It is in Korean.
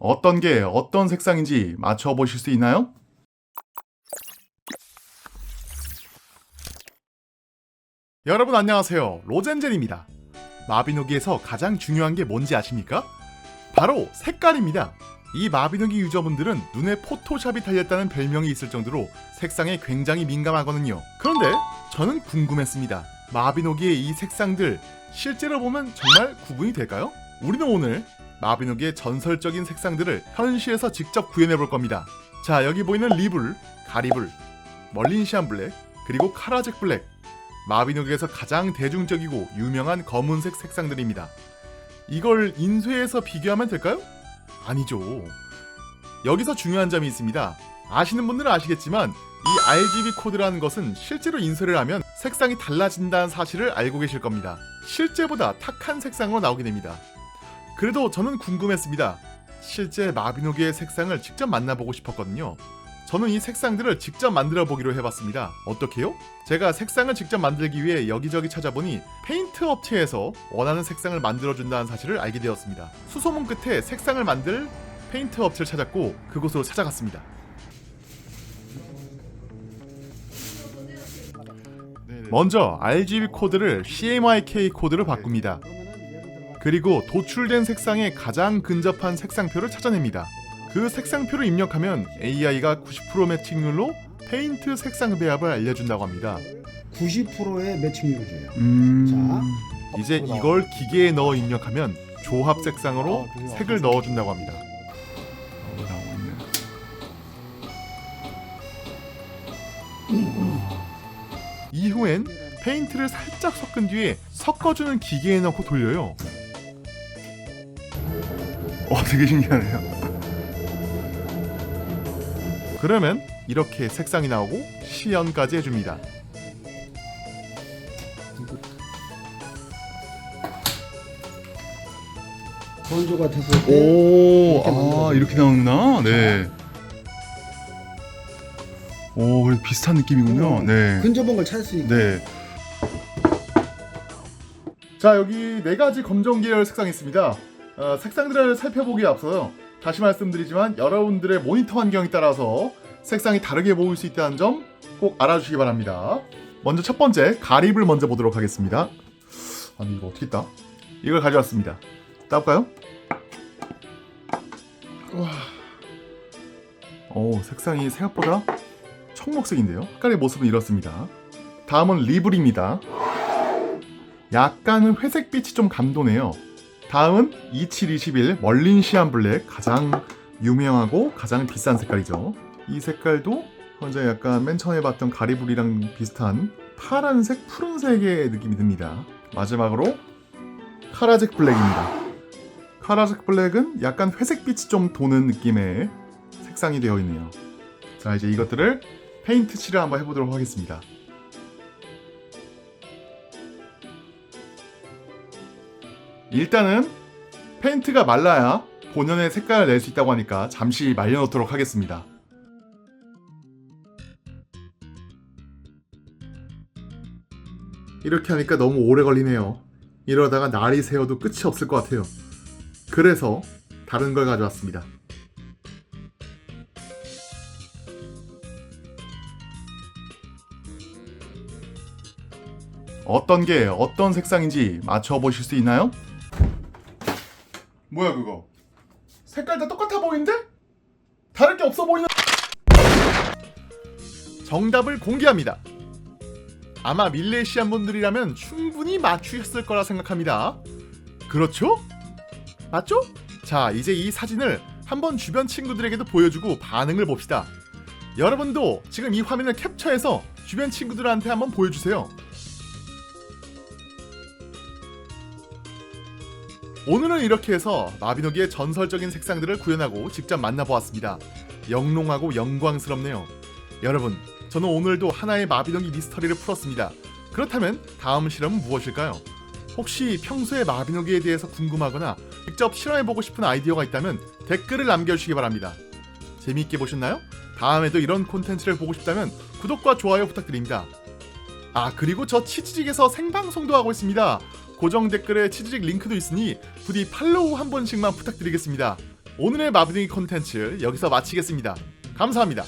어떤 게 어떤 색상인지 맞춰보실 수 있나요? 여러분 안녕하세요. 로젠젤입니다. 마비노기에서 가장 중요한 게 뭔지 아십니까? 바로 색깔입니다. 이 마비노기 유저분들은 눈에 포토샵이 달렸다는 별명이 있을 정도로 색상에 굉장히 민감하거든요. 그런데 저는 궁금했습니다. 마비노기의 이 색상들 실제로 보면 정말 구분이 될까요? 우리는 오늘 마비노기의 전설적인 색상들을 현실에서 직접 구현해 볼 겁니다. 자, 여기 보이는 리블, 가리블, 멀린시안 블랙, 그리고 카라잭 블랙. 마비노기에서 가장 대중적이고 유명한 검은색 색상들입니다. 이걸 인쇄해서 비교하면 될까요? 아니죠. 여기서 중요한 점이 있습니다. 아시는 분들은 아시겠지만 이 RGB 코드라는 것은 실제로 인쇄를 하면 색상이 달라진다는 사실을 알고 계실 겁니다. 실제보다 탁한 색상으로 나오게 됩니다. 그래도 저는 궁금했습니다. 실제 마비노기의 색상을 직접 만나보고 싶었거든요. 저는 이 색상들을 직접 만들어 보기로 해봤습니다. 어떻게요? 제가 색상을 직접 만들기 위해 여기저기 찾아보니 페인트 업체에서 원하는 색상을 만들어준다는 사실을 알게 되었습니다. 수소문 끝에 색상을 만들 페인트 업체를 찾았고 그곳으로 찾아갔습니다. 먼저 RGB 코드를 CMYK 코드로 바꿉니다. 그리고 도출된 색상에 가장 근접한 색상표를 찾아냅니다. 그 색상표를 입력하면 AI가 90% 매칭률로 페인트 색상 배합을 알려준다고 합니다. 90%의 매칭률을 줘요. 음... 이제 이걸 기계에 넣어 입력하면 조합 색상으로 색을 넣어준다고 합니다. 이후엔 페인트를 살짝 섞은 뒤에 섞어주는 기계에 넣고 돌려요. 어, 되게 신기하네요. 그러면 이렇게 색상이 나오고 시연까지 해줍니다. 건조가 됐을 때 오, 이렇게 만들어요. 아 이렇게 나오는구나. 네. 오, 그래 비슷한 느낌이군요. 어, 네. 근접한 걸 찾았으니까 네. 자 여기 네 가지 검정 계열 색상이 있습니다. 어, 색상들을 살펴보기에 앞서요. 다시 말씀드리지만 여러분들의 모니터 환경에 따라서 색상이 다르게 보일 수 있다는 점 꼭 알아주시기 바랍니다. 먼저 첫 번째 가립을 먼저 보도록 하겠습니다. 아니 이거 어떻게 따? 이걸 가져왔습니다. 따볼까요? 와. 오 색상이 생각보다 청록색인데요. 색깔의 모습은 이렇습니다. 다음은 리블입니다. 약간은 회색빛이 좀 감도네요. 다음은 2721 멀린시안 블랙 가장 유명하고 가장 비싼 색깔이죠. 이 색깔도 먼저 약간 맨 처음에 봤던 가리불이랑 비슷한 파란색, 푸른색의 느낌이 듭니다. 마지막으로 카라잭 블랙입니다. 카라잭 블랙은 약간 회색빛이 좀 도는 느낌의 색상이 되어 있네요. 자 이제 이것들을 페인트 칠을 한번 해보도록 하겠습니다. 일단은 페인트가 말라야 본연의 색깔을 낼 수 있다고 하니까 잠시 말려놓도록 하겠습니다. 이렇게 하니까 너무 오래 걸리네요. 이러다가 날이 새어도 끝이 없을 것 같아요. 그래서 다른 걸 가져왔습니다. 어떤 게 어떤 색상인지 맞춰보실 수 있나요? 뭐야 그거? 색깔 다 똑같아 보이는데? 다를 게 없어 보이는 정답을 공개합니다. 아마 밀레시안 분들이라면 충분히 맞추셨을 거라 생각합니다. 그렇죠? 맞죠? 자, 이제 이 사진을 한번 주변 친구들에게도 보여주고 반응을 봅시다. 여러분도 지금 이 화면을 캡처해서 주변 친구들한테 한번 보여주세요. 오늘은 이렇게 해서 마비노기의 전설적인 색상들을 구현하고 직접 만나보았습니다. 영롱하고 영광스럽네요. 여러분, 저는 오늘도 하나의 마비노기 미스터리를 풀었습니다. 그렇다면 다음 실험은 무엇일까요? 혹시 평소에 마비노기에 대해서 궁금하거나 직접 실험해보고 싶은 아이디어가 있다면 댓글을 남겨주시기 바랍니다. 재미있게 보셨나요? 다음에도 이런 콘텐츠를 보고 싶다면 구독과 좋아요 부탁드립니다. 아 그리고 저 치즈직에서 생방송도 하고 있습니다. 고정 댓글에 치즈직 링크도 있으니 부디 팔로우 한 번씩만 부탁드리겠습니다. 오늘의 마비노기 콘텐츠 여기서 마치겠습니다. 감사합니다.